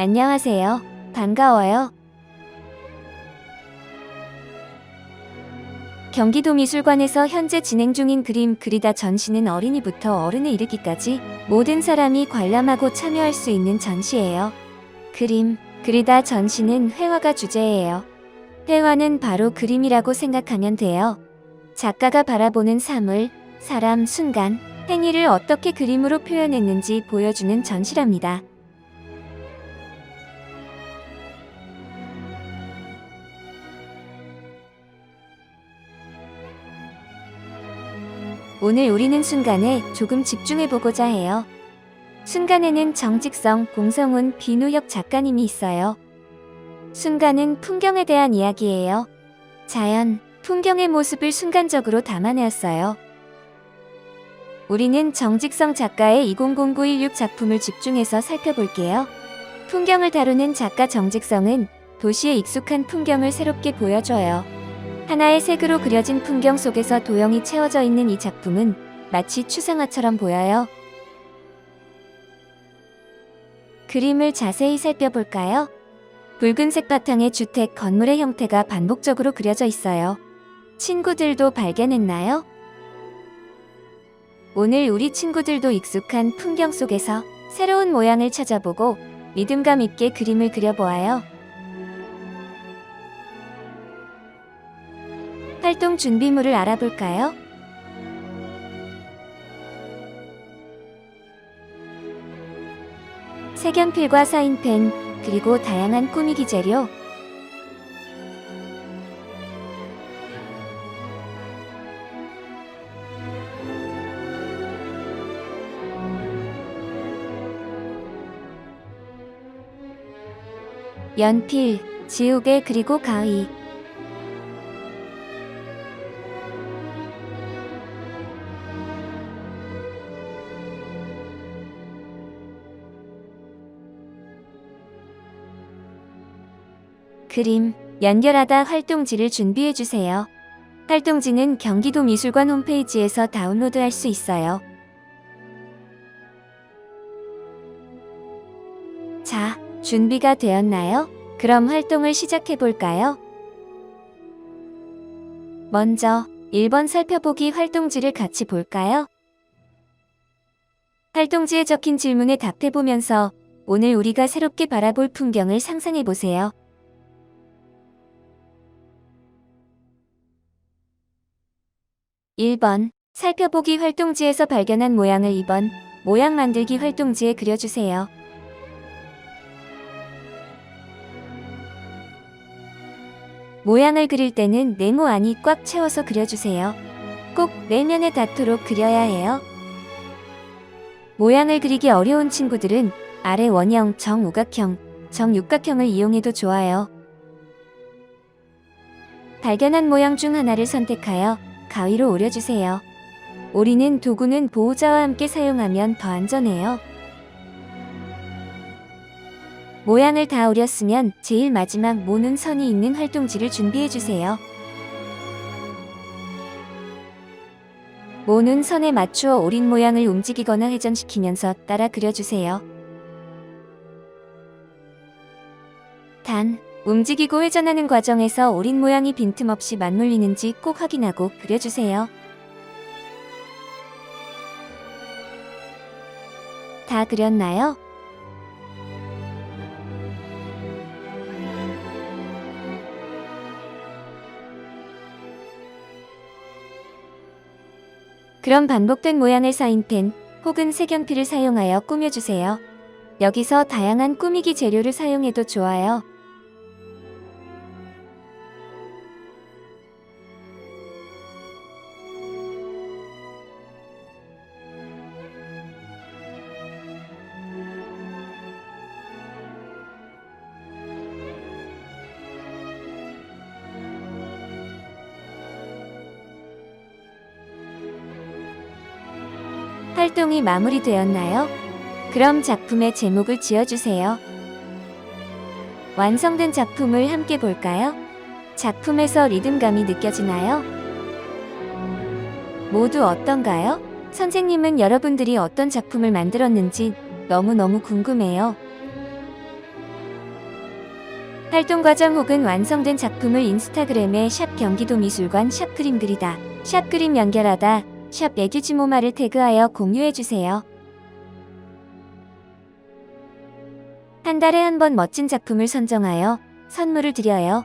안녕하세요. 반가워요. 경기도 미술관에서 현재 진행 중인 그림 그리다 전시는 어린이부터 어른에 이르기까지 모든 사람이 관람하고 참여할 수 있는 전시예요. 그림 그리다 전시는 회화가 주제예요. 회화는 바로 그림이라고 생각하면 돼요. 작가가 바라보는 사물, 사람, 순간, 행위를 어떻게 그림으로 표현했는지 보여주는 전시랍니다. 오늘 우리는 순간에 조금 집중해보고자 해요. 순간에는 정직성, 공성훈, 비누혁 작가님이 있어요. 순간은 풍경에 대한 이야기예요. 자연, 풍경의 모습을 순간적으로 담아내었어요. 우리는 정직성 작가의 200916 작품을 집중해서 살펴볼게요. 풍경을 다루는 작가 정직성은 도시의 익숙한 풍경을 새롭게 보여줘요. 하나의 색으로 그려진 풍경 속에서 도형이 채워져 있는 이 작품은 마치 추상화처럼 보여요. 그림을 자세히 살펴볼까요? 붉은색 바탕의 주택 건물의 형태가 반복적으로 그려져 있어요. 친구들도 발견했나요? 오늘 우리 친구들도 익숙한 풍경 속에서 새로운 모양을 찾아보고 믿음감 있게 그림을 그려보아요. 활동 준비물을 알아볼까요? 색연필과 사인펜, 그리고 다양한 꾸미기 재료, 연필, 지우개 그리고 가위, 그림, 연결하다 활동지를 준비해 주세요. 활동지는 경기도 미술관 홈페이지에서 다운로드할 수 있어요. 자, 준비가 되었나요? 그럼 활동을 시작해 볼까요? 먼저 1번 살펴보기 활동지를 같이 볼까요? 활동지에 적힌 질문에 답해 보면서 오늘 우리가 새롭게 바라볼 풍경을 상상해 보세요. 1번 살펴보기 활동지에서 발견한 모양을 2번 모양 만들기 활동지에 그려주세요. 모양을 그릴 때는 네모 안이 꽉 채워서 그려주세요. 꼭 내면에 닿도록 그려야 해요. 모양을 그리기 어려운 친구들은 아래 원형, 정우각형, 정육각형을 이용해도 좋아요. 발견한 모양 중 하나를 선택하여 가위로 오려주세요. 오리는 도구는 보호자와 함께 사용하면 더 안전해요. 모양을 다 오렸으면 제일 마지막 모는 선이 있는 활동지를 준비해주세요. 모는 선에 맞추어 오린 모양을 움직이거나 회전시키면서 따라 그려주세요. 단, 움직이고 회전하는 과정에서 오린 모양이 빈틈없이 맞물리는지 꼭 확인하고 그려주세요. 다 그렸나요? 그럼 반복된 모양의 사인 펜 혹은 색연필을 사용하여 꾸며주세요. 여기서 다양한 꾸미기 재료를 사용해도 좋아요. 활동이 마무리되었나요? 그럼 작품의 제목을 지어주세요. 완성된 작품을 함께 볼까요? 작품에서 리듬감이 느껴지나요? 모두 어떤가요? 선생님은 여러분들이 어떤 작품을 만들었는지 너무너무 궁금해요. 활동 과정 혹은 완성된 작품을 인스타그램에 샵 경기도 미술관 샵 그림 그리다, 샵 그림 연결하다, 샵 애규지모마를 태그하여 공유해주세요. 한 달에 한 번 멋진 작품을 선정하여 선물을 드려요.